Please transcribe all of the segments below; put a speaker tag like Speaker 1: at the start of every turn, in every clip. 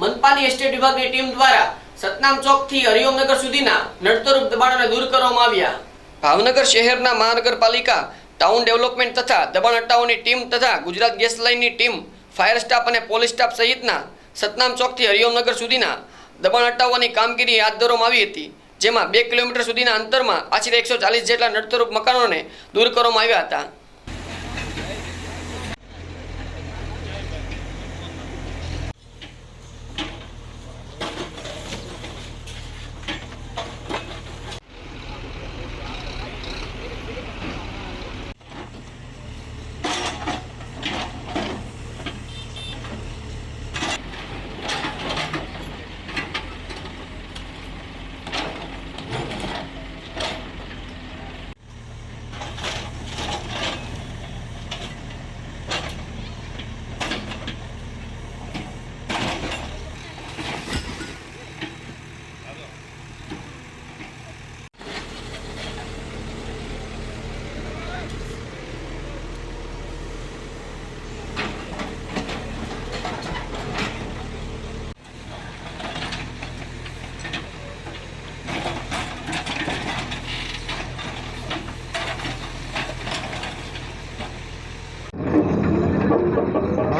Speaker 1: મનપાની estate વિભાગની team દ્વારા સતનામ ચોકથી હરિઓમનગર સુધીના નડતરૂપ દબાણોને દૂર કરવામાં આવ્યા. ભાવનગર શહેરના મહાનગરપાલિકા ટાઉન ડેવલપમેન્ટ તથા દબાણ હટાવવાની ટીમ તથા ગુજરાત ગેસ લાઇનની ટીમ ફાયર સ્ટાફ અને પોલીસ સ્ટાફ સહિતના સતનામ ચોકથી હરિઓમનગર સુધીના દબાણ હટાવવાની કામગીરી હાથ ધરવામાં આવી હતી, જેમાં બે કિલોમીટર સુધીના અંતરમાં આશરે એકસો ચાલીસ જેટલા નડતરૂપ મકાનોને દૂર કરવામાં આવ્યા હતા.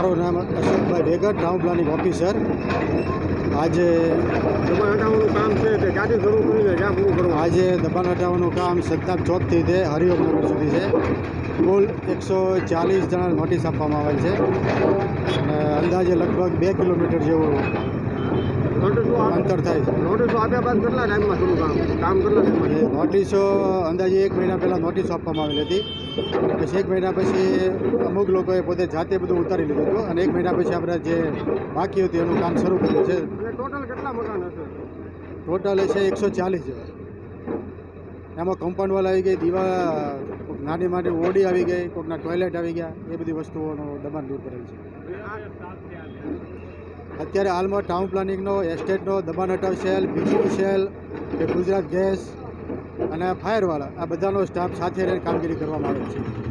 Speaker 2: મારું નામ Ashokbhai Bhegar town planning officer. આજે
Speaker 3: દબાણ હટાવવાનું કામ છે તે ક્યાંથી શરૂ છે? ક્યાં પૂરું કરવું
Speaker 2: આજે દબાણ હટાવવાનું કામ સતનામ ચોકથી તે હરિઓમનગર સુધી છે. કુલ એકસો ચાલીસ જણા નોટિસ આપવામાં આવેલ છે. અને અંદાજે લગભગ બે કિલોમીટર જેવું અંતર થાય છે.
Speaker 3: નોટિસો આપ્યા બાદ કેટલા ટાઈમમાં શરૂ કામ? કામ કેટલા ટાઈમમાં
Speaker 2: નોટિસો અંદાજે એક મહિના પહેલાં નોટિસ આપવામાં આવેલી હતી. પછી એક મહિના પછી અમુક લોકોએ પોતે જાતે બધું ઉતારી લીધું હતું અને એક મહિના પછી આપણે જે બાકી હતું એનું કામ શરૂ કર્યું છે.
Speaker 3: ટોટલ કેટલા મકાન હશે?
Speaker 2: ટોટલ છે એકસો ચાલીસ જેવા. એમાં કમ્પાઉન્ડવાલ આવી ગઈ દીવા કોઈક નાની નાની ઓડી આવી ગઈ કોઈકના ટોયલેટ આવી ગયા એ બધી વસ્તુઓનું દબાણ દૂર કરેલ છે. અત્યારે હાલમાં ટાઉન પ્લાનિંગનો એસ્ટેટનો દબાણ હટાવ સેલ બીજી સેલ કે ગુજરાત ગેસ અને ફાયરવાળા આ બધાનો સ્ટાફ સાથે રહીને કામગીરી કરવામાં આવે છે.